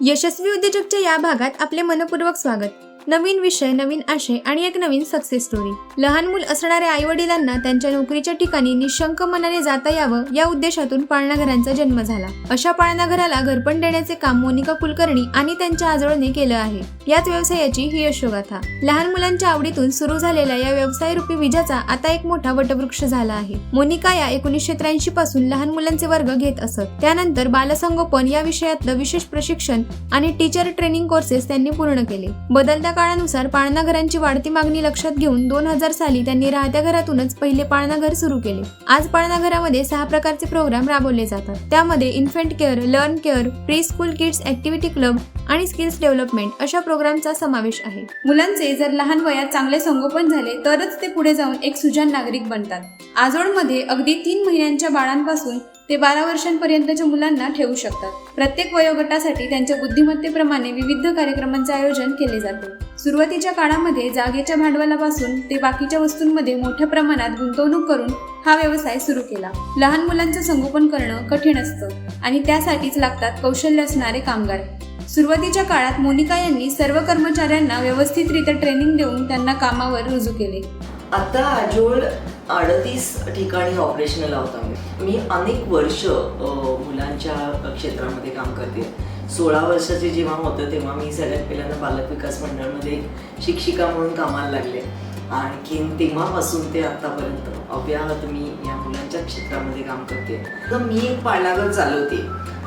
यशस्वी उद्योजकच्या या भागात आपले मनपूर्वक स्वागत. नवीन विषय नवीन आशय आणि एक नवीन सक्सेस स्टोरी लहान मूल असणाऱ्या आई वडिलांना त्यांच्या नोकरीच्या ठिकाणी निशंक मनाने जाता यावं या उद्देशातून पाळणाघरांचा जन्म झाला. अशा पाळणाघराला घरपण देण्याचे काम मोनिका कुलकर्णी आणि त्यांच्या आजोळने केलं आहे. याच व्यवसायाची ही यशोगाथा. लहान मुलांच्या आवडीतून सुरू झालेल्या या व्यवसाय रूपी विजाचा आता एक मोठा वटवृक्ष झाला आहे. मोनिका या एकोणीसशे त्र्याऐंशी पासून लहान मुलांचे वर्ग घेत असत. त्यानंतर बालसंगोपन या विषयातलं विशेष प्रशिक्षण आणि टीचर ट्रेनिंग कोर्सेस त्यांनी पूर्ण केले. बदलत्या काळानुसार पाळणा घरांची वाढती मागणी लक्षात घेऊन दोन हजार साली त्यांनी राहत्या घरातूनच पहिले पाळणा घर सुरू केले. आज पाळणा घरामध्ये सहा प्रकारचे प्रोग्राम राबवले जातात. त्यामध्ये infant care learn care pre school kids activity club आणि स्किल्स डेव्हलपमेंट अशा प्रोग्रामचा समावेश आहे. मुलांचे जर लहान वयात चांगले संगोपन झाले तरच ते पुढे जाऊन एक सुजान नागरिक बनतात. आजोडमध्ये अगदी तीन महिन्यांच्या बाळांपासून ते बारा वर्षांपर्यंतच्या मुलांना ठेवू शकतात. प्रत्येक वयोगटासाठी त्यांच्या बुद्धिमत्तेप्रमाणे विविध कार्यक्रमांचे आयोजन केले जाते. सुरुवातीच्या काळामध्ये जागेच्या भांडवलापासून ते बाकीच्या वस्तूंमध्ये मोठ्या प्रमाणात गुंतवणूक करून हा व्यवसाय सुरू केला. लहान मुलांचं संगोपन करणं कठीण असतं आणि त्यासाठीच लागतात कौशल्य असणारे कामगार. सुरुवातीच्या काळात मोनिका यांनी सर्व कर्मचाऱ्यांना व्यवस्थितरित्या ट्रेनिंग देऊन त्यांना कामावर रुजू केले. आता आजोळ अडतीस ठिकाणी ऑपरेशनल आहोत आम्ही. मी अनेक वर्ष मुलांच्या क्षेत्रामध्ये काम करते. सोळा वर्षाचे जेव्हा होतं तेव्हा मी सगळ्यात पहिल्यांदा बालक विकास मंडळमध्ये शिक्षिका म्हणून कामाला लागले. आणखीन तेव्हापासून ते आत्तापर्यंत अव्याहत मी या मुलांच्या क्षेत्रामध्ये काम करते. तर मी एक पाळणाघर चालवते.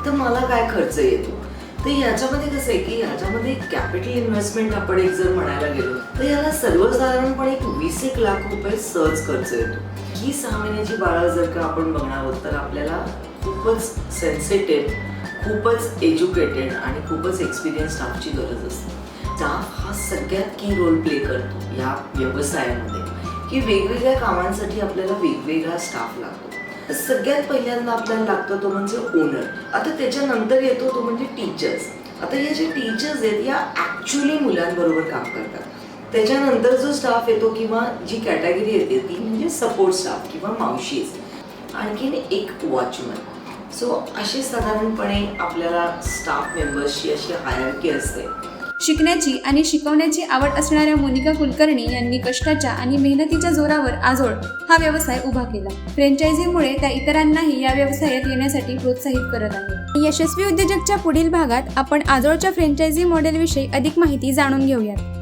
तर मला काय खर्च येतो? तर याच्यामध्ये कसं आहे की याच्यामध्ये कॅपिटल इन्व्हेस्टमेंट आपण एक जर म्हणायला गेलो तर याला सर्वसाधारणपणे एक वीस एक लाख रुपये सहज खर्च येतो. ही सहा महिन्याची बाळा जर का आपण बघणार आहोत तर आपल्याला खूपच सेन्सिटिव्ह खूपच एज्युकेटेड आणि खूपच एक्सपिरियन्स स्टाफची गरज असते. स्टाफ हा सगळ्यात की रोल प्ले करतो या व्यवसायामध्ये. की वेगवेगळ्या कामांसाठी आपल्याला वेगवेगळा स्टाफ लागतो. तर सगळ्यात पहिल्यांदा आपल्याला लागतो तो म्हणजे ओनर आता त्याच्यानंतर येतो तो म्हणजे टीचर्स आता या जे टीचर्स आहेत या ॲक्च्युली मुलांबरोबर काम करतात. त्याच्यानंतर जो स्टाफ येतो किंवा जी कॅटेगरी येते ती म्हणजे सपोर्ट स्टाफ किंवा मावशीज आणखीन एक वॉचमन सो अशी साधारणपणे आपल्याला स्टाफ मेंबर्सची अशी हायरकी असते. शिकण्याची आणि शिकवण्याची आवड असणाऱ्या मोनिका कुलकर्णी यांनी कष्टाच्या आणि मेहनतीच्या जोरावर आजोळ हा व्यवसाय उभा केला. फ्रँचायझीमुळे त्या इतरांनाही या व्यवसायात येण्यासाठी प्रोत्साहित करत आहे. यशस्वी उद्योजकच्या पुढील भागात आपण आजोळच्या फ्रँचायझी मॉडेलविषयी अधिक माहिती जाणून घेऊयात.